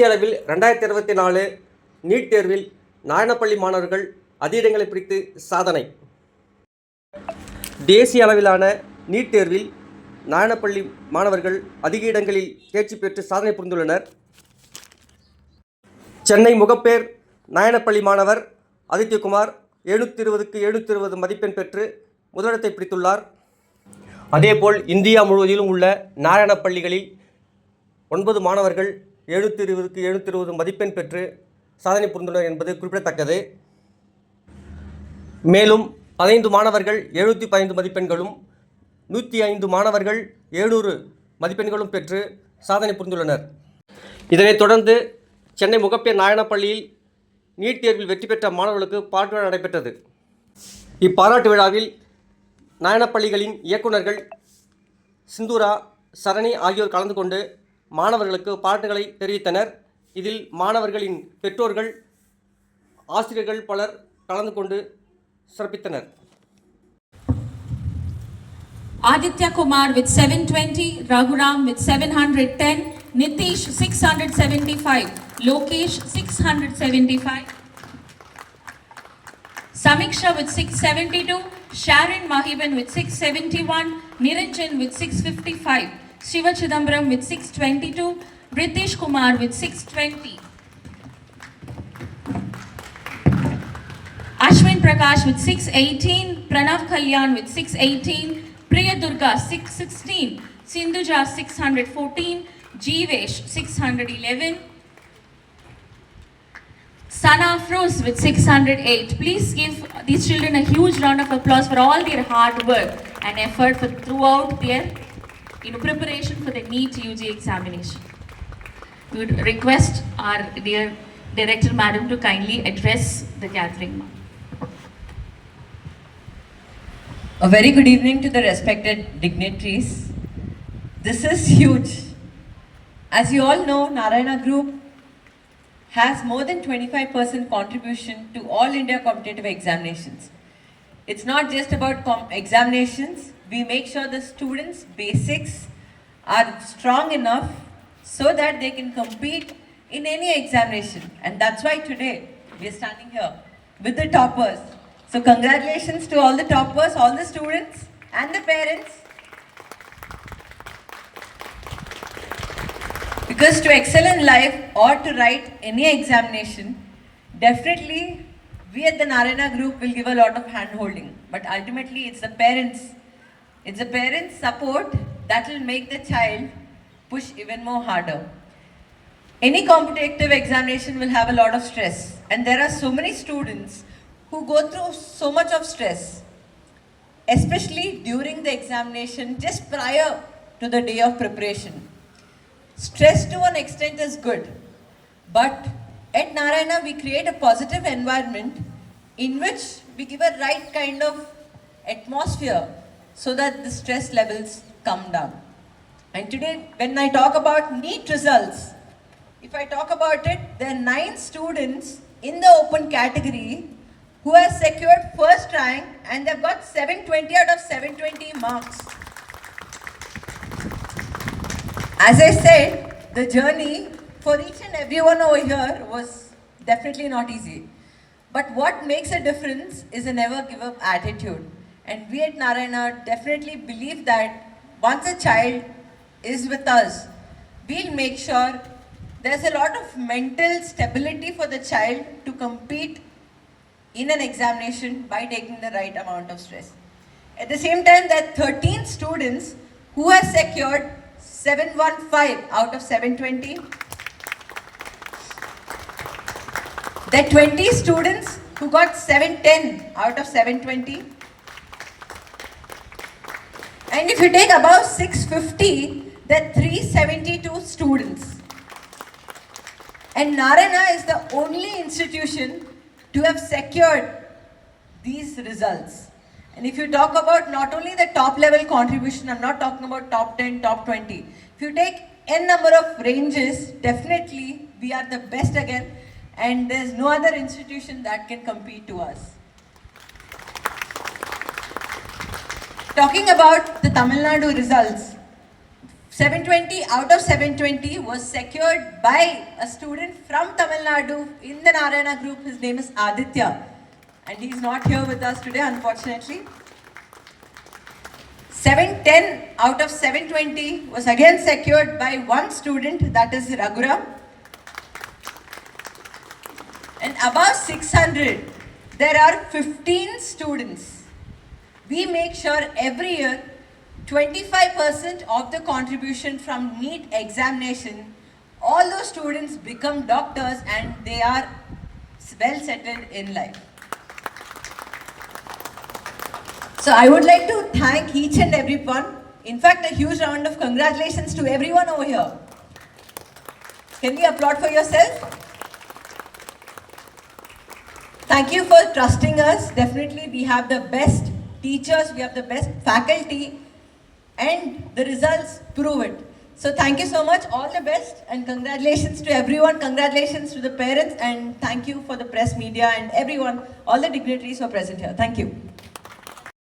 தேசிய அளவில் ரெண்டாயிரத்தி இருபத்தி நாலு நீட் தேர்வில் நாயனப்பள்ளி மாணவர்கள் அதிக பிடித்து சாதனை. தேசிய அளவிலான நீட் தேர்வில் நாயனப்பள்ளி மாணவர்கள் அதிக இடங்களில் தேர்ச்சி பெற்று சாதனை புரிந்துள்ளனர். சென்னை முகப்பேர் நாயனப்பள்ளி மாணவர் ஆதித்யகுமார் எழுநூற்றி இருபதுக்கு எழுநூற்றி இருபது மதிப்பெண் பெற்று முதலிடத்தை பிடித்துள்ளார். அதேபோல் இந்தியா முழுவதிலும் உள்ள நாராயணப்பள்ளிகளில் ஒன்பது மாணவர்கள் எழுநூற்றி இருபதுக்கு எழுநூற்றி இருபது மதிப்பெண் பெற்று சாதனை புரிந்துள்ளனர் என்பது குறிப்பிடத்தக்கது. மேலும் பதினைந்து மாணவர்கள் எழுநூற்றி பதினைந்து மதிப்பெண்களும் நூற்றி ஐந்து மாணவர்கள் எழுநூறு மதிப்பெண்களும் பெற்று சாதனை புரிந்துள்ளனர். இதனைத் தொடர்ந்து சென்னை முகப்பேர் நாராயணப்பள்ளியில் நீட் தேர்வில் வெற்றி பெற்ற மாணவர்களுக்கு பாராட்டு விழா நடைபெற்றது. இப்பாராட்டு விழாவில் நாராயணப்பள்ளிகளின் இயக்குநர்கள் சிந்தூரா சரணி ஆகியோர் கலந்து கொண்டு மாணவர்களுக்கு பாராட்டுகளை தெரிவித்தனர் இதில் மாணவர்களின் பெற்றோர்கள் ஆசிரியர்கள் பலர் கலந்து கொண்டு சிறப்பித்தனர் Aditya Kumar with 720, Raghuram with 710, Nitish 675, Lokesh 675, Samiksha with 672, Sharon Mahiban with 671, Niranjan with 655, Shiva Chidambaram with 622, British Kumar with 620. Ashwin Prakash with 618, Pranav Kalyan with 618, Priya Durga 616, Sindhuja 614, Jeevesh 611, Sana Froz with 608. Please give these children a huge round of applause for all their hard work and effort for throughout their you know, preparation for the NEET UG examination. We would request our dear Director Madam to kindly address the gathering. A very good evening to the respected dignitaries. This is huge. As you all know, Narayana Group has more than 25% contribution to all India competitive examinations. It's not just about examinations, we make sure the students' basics are strong enough so that they can compete in any examination. And that's why today we are standing here with the toppers. So, congratulations to all the toppers, all the students, and the parents. Because to excel in life or to write any examination, definitely we at the Narayana group will give a lot of hand holding. But ultimately, it's the parents. It's the parents' support that will make the child push even more harder. Any competitive examination will have a lot of stress, and there are so many students who go through so much of stress, especially during the examination, just prior to the day of preparation. Stress to an extent is good, but at Narayana we create a positive environment in which we give a right kind of atmosphere so that the stress levels come down. And today, when I talk about NEET results, if I talk about it, there are nine students in the open category who have secured first rank and they've got 720 out of 720 marks. As I said, the journey for each and everyone over here was definitely not easy. But what makes a difference is a never give up attitude. And we at Narayana definitely believe that once a child is with us, we'll make sure there's a lot of mental stability for the child to compete in an examination by taking the right amount of stress. At the same time, there are 13 students who have secured 715 out of 720. There are 20 students who got 710 out of 720. And if you take above 650, there are 372 students. And Narayana is the only institution to have secured these results. And if you talk about not only the top level contribution, I'm not talking about top 10, top 20. If you take n number of ranges, definitely we are the best again, and there's no other institution that can compete to us. Talking about the Tamil Nadu results, 720 out of 720 was secured by a student from Tamil Nadu in the Narayana group. His name is Aditya. And he's not here with us today, unfortunately. 710 out of 720 was again secured by one student, that is Raghuram. And above 600, there are 15 students. We make sure every year 25% of the contribution from NEET examination, all those students become doctors and they are well settled in life. So I would like to thank each and everyone. In fact, a huge round of congratulations to everyone over here. Can we applaud for yourself? Thank you for trusting us. Definitely, we have the best teachers, we have the best faculty, and the results prove it. So, thank you so much. All the best, and congratulations to everyone. Congratulations to the parents, and thank you for the press, media, and everyone, all the dignitaries who are present here. Thank you.